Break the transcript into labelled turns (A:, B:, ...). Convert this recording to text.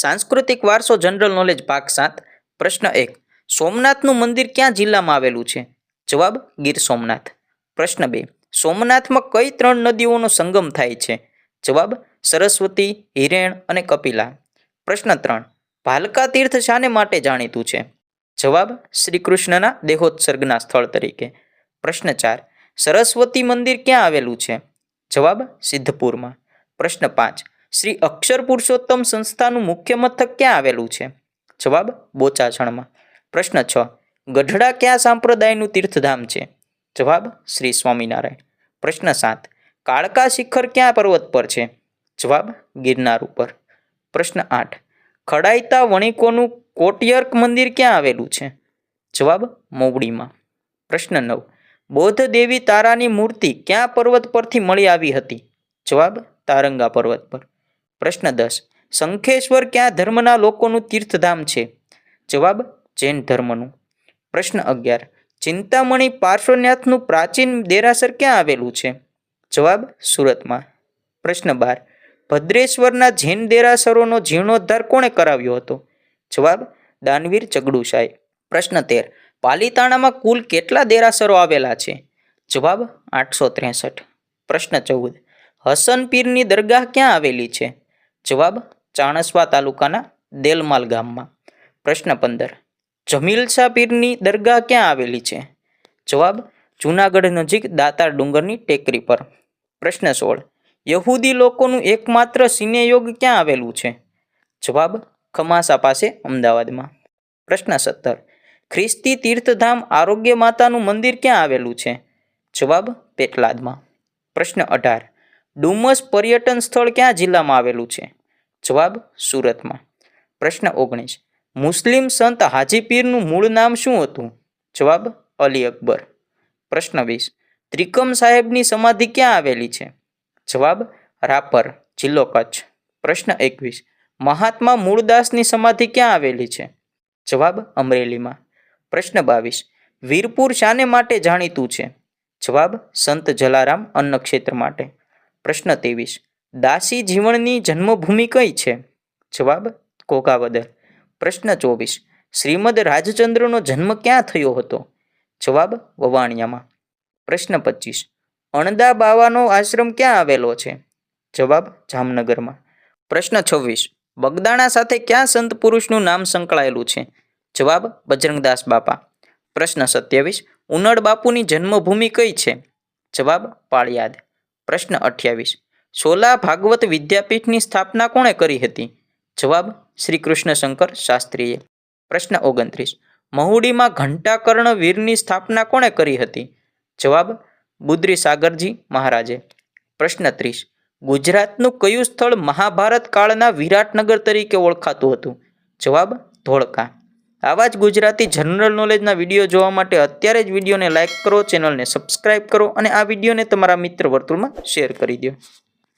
A: સાંસ્કૃતિક વારસો general knowledge ભાગ સાત, પ્રશ્ન એક, સોમનાથનું મંદિર ક્યાં જિલ્લામાં આવેલું છે? જવાબ, ગીર સોમનાથ. પ્રશ્ન બે, સોમનાથમાં કઈ ત્રણ નદીઓનો સંગમ થાય છે? જવાબ, સરસ્વતી, હિરેણ અને કપિલા. પ્રશ્ન ત્રણ, ભાલકા તીર્થ શાને માટે જાણીતું છે? જવાબ શ્રી કૃષ્ણના દેહોત્સર્ગના સ્થળ તરીકે. પ્રશ્ન ચાર, સરસ્વતી મંદિર ક્યાં આવેલું છે? જવાબ, સિદ્ધપુરમાં. પ્રશ્ન પાંચ શ્રી અક્ષર પુરુષોત્તમ સંસ્થાનું મુખ્ય મથક ક્યાં આવેલું છે? જવાબ બોચાછણમાં પ્રશ્ન છ, ગઢડા ક્યાં સંપ્રદાયનું તીર્થધામ છે? જવાબ, શ્રી સ્વામિનારાયણ. પ્રશ્ન સાત, કાળકા શિખર ક્યાં પર્વત પર છે? જવાબ, ગિરનાર ઉપર. પ્રશ્ન આઠ, ખડાઈતા વણિકોનું કોટિયર્ક મંદિર ક્યાં આવેલું છે? જવાબ, મોવડીમાં. પ્રશ્ન નવ, બૌદ્ધ દેવી તારાની મૂર્તિ ક્યાં પર્વત પરથી મળી આવી હતી? જવાબ, તારંગા પર્વત પર. પ્રશ્ન દસ, શંખેશ્વર ક્યાં ધર્મના લોકોનું તીર્થધામ છે? જવાબ, જૈન ધર્મનું. પ્રશ્ન અગિયાર, ચિંતામણી પાર્શ્વનાથનું પ્રાચીન દેરાસર ક્યાં આવેલું છે? જવાબ, સુરતમાં. પ્રશ્ન બાર, ભદ્રેશ્વરના જૈન દેરાસરોનો જીર્ણોદ્ધાર કોણે કરાવ્યો હતો? જવાબ, દાનવીર ચગડુશાએ પ્રશ્ન તેર, પાલીતાણામાં કુલ કેટલા દેરાસરો આવેલા છે? જવાબ, આઠસો ત્રેસઠ. પ્રશ્ન ચૌદ હસન પીરની દરગાહ ક્યાં આવેલી છે? જવાબ ચાણસવા તાલુકાના દેલમાલ ગામમાં. પ્રશ્ન પંદર, જમીલ શાહ પીરની દરગાહ ક્યાં આવેલી છે? જવાબ, જૂનાગઢ નજીક દાતાર ડુંગરની ટેકરી પર. પ્રશ્ન સોળ, યહૂદી લોકોનું એકમાત્ર સિનેયોગ ક્યાં આવેલું છે? જવાબ, ખમાસા પાસે, અમદાવાદમાં. પ્રશ્ન સત્તર, ખ્રિસ્તી તીર્થધામ આરોગ્ય માતાનું મંદિર ક્યાં આવેલું છે? જવાબ, પેટલાદમાં. પ્રશ્ન અઢાર ડુમસ પર્યટન સ્થળ ક્યાં જિલ્લામાં આવેલું છે? જવાબ, સુરતમાં. પ્રશ્ન ઓગણીસ. મુસ્લિમ સંત હાજી પીરનું મૂળ નામ શું હતું? જવાબ, અલી અકબર. પ્રશ્ન વીસ. ત્રિકમ સાહેબની સમાધિ ક્યાં આવેલી છે? જવાબ, રાપર, જિલ્લો કચ્છ. પ્રશ્ન એકવીસ. મહાત્મા મૂળદાસની સમાધિ ક્યાં આવેલી છે? જવાબ, અમરેલીમાં. પ્રશ્ન બાવીસ. વીરપુર શાને માટે જાણીતું છે? જવાબ, સંત જલારામ અન્નક્ષેત્ર માટે. પ્રશ્ન ત્રેવીસ. દાસી જીવનની જન્મભૂમિ કઈ છે? જવાબ કોકાવદર. પ્રશ્ન ચોવીસ. શ્રીમદ રાજચંદ્રનો જન્મ ક્યાં થયો હતો? જવાબ વવાણિયામાં. પ્રશ્ન પચીસ. અણદા બાવાનો આશ્રમ ક્યાં આવેલો છે? જવાબ જામનગરમાં. પ્રશ્ન છવ્વીસ. બગદાણા સાથે ક્યાં સંત પુરુષનું નામ સંકળાયેલું છે? જવાબ બજરંગદાસ બાપા. પ્રશ્ન સત્યાવીસ. ઉનડ બાપુની જન્મભૂમિ કઈ છે? જવાબ પાળિયાદ. પ્રશ્ન અઠ્યાવીસ. સોલા ભાગવત વિદ્યાપીઠની સ્થાપના કોણે કરી હતી? જવાબ શ્રી કૃષ્ણશંકર શાસ્ત્રીએ. પ્રશ્ન ઓગણત્રીસ. મહુડીમાં ઘંટાકર્ણ વીરની સ્થાપના કોણે કરી હતી? જવાબ બુદ્રી સાગરજી મહારાજે. પ્રશ્ન ત્રીસ. ગુજરાતનું કયું સ્થળ મહાભારત કાળના વિરાટનગર તરીકે ઓળખાતું હતું? જવાબ ધોળકા. આવા જ ગુજરાતી જનરલ નોલેજના વીડિયો જોવા માટે અત્યારે જ વિડીયોને લાઇક કરો ચેનલને સબસ્ક્રાઇબ કરો અને આ વિડીયોને તમારા મિત્ર વર્તુળમાં શેર કરી દો.